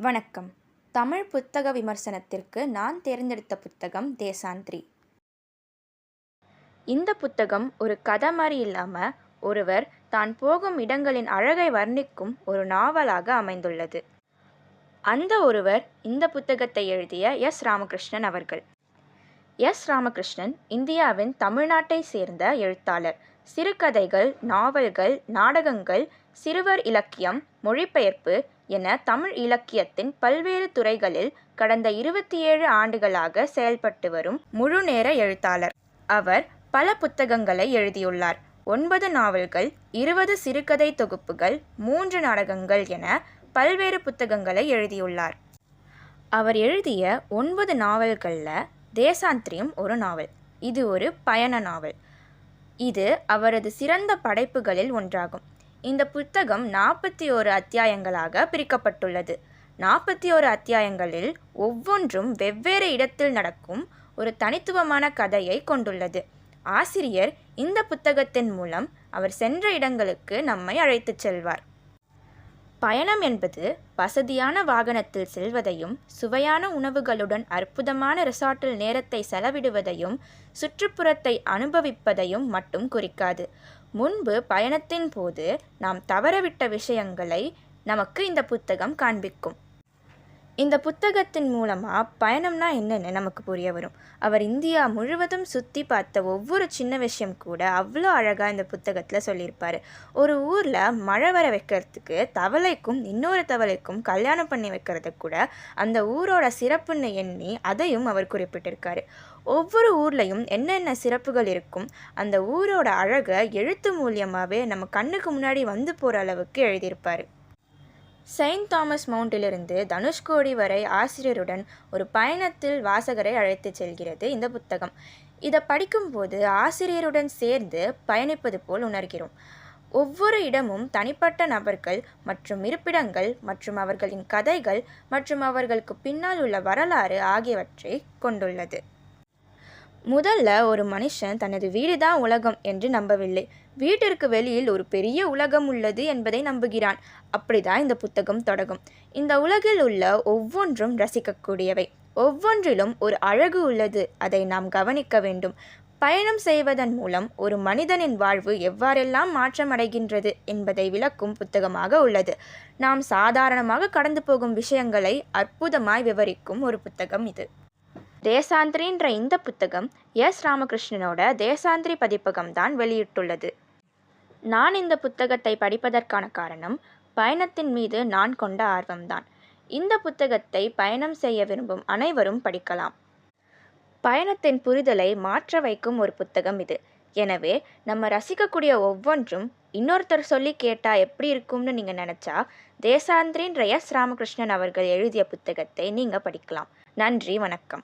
வணக்கம். தமிழ் புத்தக விமர்சனத்திற்கு நான் தேர்ந்தெடுத்த புத்தகம் தேசாந்திரி. இந்த புத்தகம் ஒரு கதை மாதிரி இல்லாமல் ஒருவர் தான் போகும் இடங்களின் அழகை வர்ணிக்கும் ஒரு நாவலாக அமைந்துள்ளது. அந்த ஒருவர் இந்த புத்தகத்தை எழுதிய எஸ். ராமகிருஷ்ணன் அவர்கள். எஸ். ராமகிருஷ்ணன் இந்தியாவின் தமிழ்நாட்டை சேர்ந்த எழுத்தாளர். சிறுகதைகள் நாவல்கள் நாடகங்கள் சிறுவர் இலக்கியம் மொழிபெயர்ப்பு என தமிழ் இலக்கியத்தின் பல்வேறு துறைகளில் கடந்த இருபத்தி ஏழு ஆண்டுகளாக செயல்பட்டு வரும் முழுநேர எழுத்தாளர். அவர் பல புத்தகங்களை எழுதியுள்ளார். ஒன்பது நாவல்கள் இருபது சிறுகதை தொகுப்புகள் மூன்று நாடகங்கள் என பல்வேறு புத்தகங்களை எழுதியுள்ளார். அவர் எழுதிய ஒன்பது நாவல்களில் தேசாந்திரியம் ஒரு நாவல் இது ஒரு பயண நாவல். இது அவரது சிறந்த படைப்புகளில் ஒன்றாகும். இந்த புத்தகம் நாற்பத்தி ஓரு அத்தியாயங்களாக பிரிக்கப்பட்டுள்ளது. நாற்பத்தி ஓரு அத்தியாயங்களில் ஒவ்வொன்றும் வெவ்வேறு இடத்தில் நடக்கும் ஒரு தனித்துவமான கதையை கொண்டுள்ளது. ஆசிரியர் இந்த புத்தகத்தின் மூலம் அவர் சென்ற இடங்களுக்கு நம்மை அழைத்துச் செல்வார். பயணம் என்பது வசதியான வாகனத்தில் செல்வதையும் சுவையான உணவுகளுடன் அற்புதமான ரிசார்ட்டில் நேரத்தை செலவிடுவதையும் சுற்றுப்புறத்தை அனுபவிப்பதையும் மட்டும் குறிக்காது. முன்பு பயணத்தின் போது நாம் தவறவிட்ட விஷயங்களை நமக்கு இந்த புத்தகம் காண்பிக்கும். இந்த புத்தகத்தின் மூலமாக பயணம்னா என்னென்னு நமக்கு புரிய வரும். அவர் இந்தியா முழுவதும் சுற்றி பார்த்த ஒவ்வொரு சின்ன விஷயம் கூட அவ்வளோ அழகாக இந்த புத்தகத்தில் சொல்லியிருப்பார். ஒரு ஊரில் மழை வர வைக்கிறதுக்கு தவளைக்கும் இன்னொரு தவளைக்கும் கல்யாணம் பண்ணி வைக்கிறது கூட அந்த ஊரோட சிறப்புன்னு எண்ணி அதையும் அவர் குறிப்பிட்டிருக்காரு. ஒவ்வொரு ஊர்லேயும் என்னென்ன சிறப்புகள் இருக்கும் அந்த ஊரோட அழகை எழுத்து மூலியமாகவே நம்ம கண்ணுக்கு முன்னாடி வந்து போகிற அளவுக்கு எழுதியிருப்பார். செயின்ட் தாமஸ் மவுண்டிலிருந்து தனுஷ்கோடி வரை ஆசிரியருடன் ஒரு பயணத்தில் வாசகரை அழைத்துச் செல்கிறது இந்த புத்தகம். இதை படிக்கும்போது ஆசிரியருடன் சேர்ந்து பயணிப்பது போல் உணர்கிறோம். ஒவ்வொரு இடமும் தனிப்பட்ட நபர்கள் மற்றும் இருப்பிடங்கள் மற்றும் அவர்களின் கதைகள் மற்றும் அவர்களுக்கு பின்னால் உள்ள வரலாறு ஆகியவற்றை கொண்டுள்ளது. முதல்ல ஒரு மனுஷன் தனது வீடு தான் உலகம் என்று நம்பவில்லை. வீட்டிற்கு வெளியில் ஒரு பெரிய உலகம் உள்ளது என்பதை நம்புகிறான். அப்படிதான் இந்த புத்தகம் தொடங்கும். இந்த உலகில் உள்ள ஒவ்வொன்றும் ரசிக்கக்கூடியவை. ஒவ்வொன்றிலும் ஒரு அழகு உள்ளது. அதை நாம் கவனிக்க வேண்டும். பயணம் செய்வதன் மூலம் ஒரு மனிதனின் வாழ்வு எவ்வாறெல்லாம் மாற்றமடைகின்றது என்பதை விளக்கும் புத்தகமாக உள்ளது. நாம் சாதாரணமாக கடந்து போகும் விஷயங்களை அற்புதமாய் விவரிக்கும் ஒரு புத்தகம் இது. தேசாந்திரின்ற இந்த புத்தகம் எஸ். ராமகிருஷ்ணனோட தேசாந்திரி பதிப்பகம் தான் வெளியிட்டுள்ளது. நான் இந்த புத்தகத்தை படிப்பதற்கான காரணம் பயணத்தின் மீது நான் கொண்ட ஆர்வம்தான். இந்த புத்தகத்தை பயணம் செய்ய விரும்பும் அனைவரும் படிக்கலாம். பயணத்தின் புரிதலை மாற்ற வைக்கும் ஒரு புத்தகம் இது. எனவே நம்ம ரசிக்கக்கூடிய ஒவ்வொன்றும் இன்னொருத்தர் சொல்லி கேட்டால் எப்படி இருக்கும்னு நீங்கள் நினச்சா தேசாந்திரின் எஸ். ராமகிருஷ்ணன் அவர்கள் எழுதிய புத்தகத்தை நீங்கள் படிக்கலாம். நன்றி வணக்கம்.